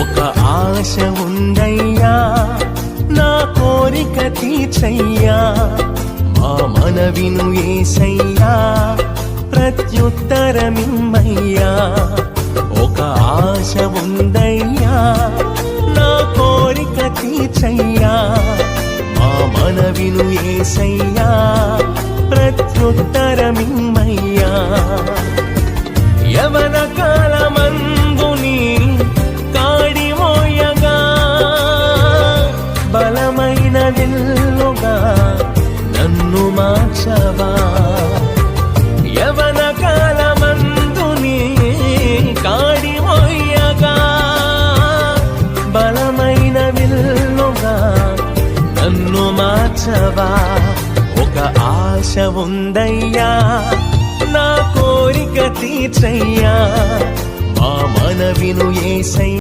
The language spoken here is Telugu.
ఒక ఆశ ఉందయ్యా నా కోరిక తీర్చయ్యా. మా మనవిను ఏసయ్యా ప్రత్యుత్తరమిమ్మయ్యా. ఒక ఆశ ఉందయ్యా నా కోరిక తీర్చయ్యా. మా మనవిను ఏసయ్యా బలమైన విల్లుగా నన్ను మార్చవా? యవన కాలమందుని కాడిమోయగా బలమైన విల్లుగా నన్ను మార్చవా? ఒక ఆశ ఉందయ్యా నా కోరిక తీర్చయ్యా మా మనవిను ఏసయ్యా.